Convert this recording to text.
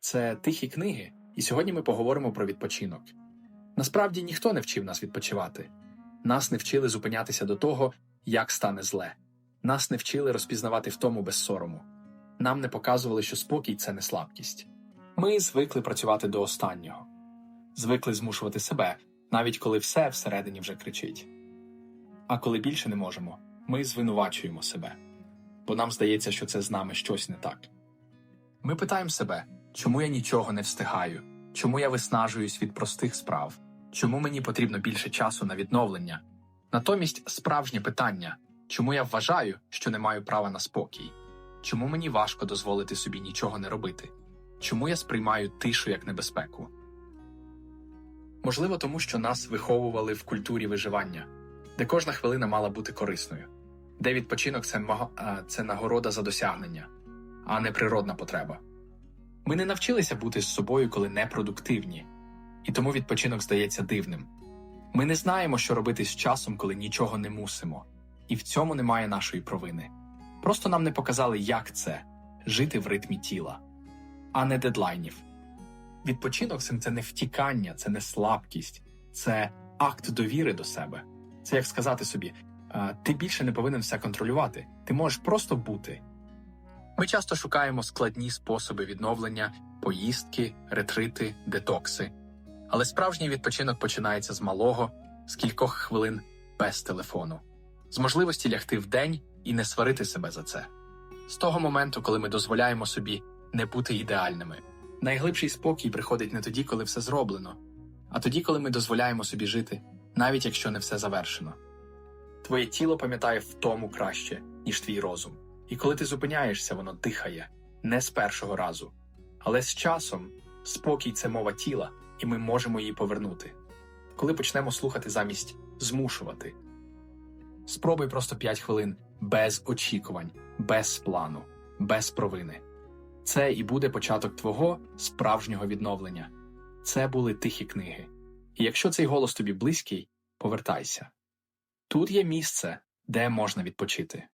це тихі книги, і сьогодні ми поговоримо про відпочинок. Насправді ніхто не вчив нас відпочивати. Нас не вчили зупинятися до того, як стане зле. Нас не вчили розпізнавати втому без сорому. Нам не показували, що спокій це не слабкість. Ми звикли працювати до останнього, звикли змушувати себе, навіть коли все всередині вже кричить. А коли більше не можемо, ми звинувачуємо себе, бо нам здається, що це з нами щось не так. Ми питаємо себе, чому я нічого не встигаю, чому я виснажуюсь від простих справ, чому мені потрібно більше часу на відновлення. Натомість справжнє питання чому я вважаю, що не маю права на спокій, чому мені важко дозволити собі нічого не робити, чому я сприймаю тишу як небезпеку. Можливо, тому що нас виховували в культурі виживання, де кожна хвилина мала бути корисною, де відпочинок це, маго- це нагорода за досягнення, а не природна потреба. Ми не навчилися бути з собою, коли непродуктивні, і тому відпочинок здається дивним. Ми не знаємо, що робити з часом, коли нічого не мусимо, і в цьому немає нашої провини. Просто нам не показали, як це жити в ритмі тіла, а не дедлайнів. Відпочинок це не втікання, це не слабкість, це акт довіри до себе. Це як сказати собі: ти більше не повинен все контролювати, ти можеш просто бути. Ми часто шукаємо складні способи відновлення, поїздки, ретрити, детокси. Але справжній відпочинок починається з малого, з кількох хвилин без телефону, з можливості лягти вдень і не сварити себе за це. З того моменту, коли ми дозволяємо собі не бути ідеальними. Найглибший спокій приходить не тоді, коли все зроблено, а тоді, коли ми дозволяємо собі жити, навіть якщо не все завершено. Твоє тіло пам'ятає втому краще, ніж твій розум. І коли ти зупиняєшся, воно дихає не з першого разу. Але з часом спокій це мова тіла, і ми можемо її повернути. Коли почнемо слухати замість змушувати. Спробуй просто 5 хвилин без очікувань, без плану, без провини. Це і буде початок твого справжнього відновлення. Це були тихі книги. І якщо цей голос тобі близький, повертайся. Тут є місце, де можна відпочити.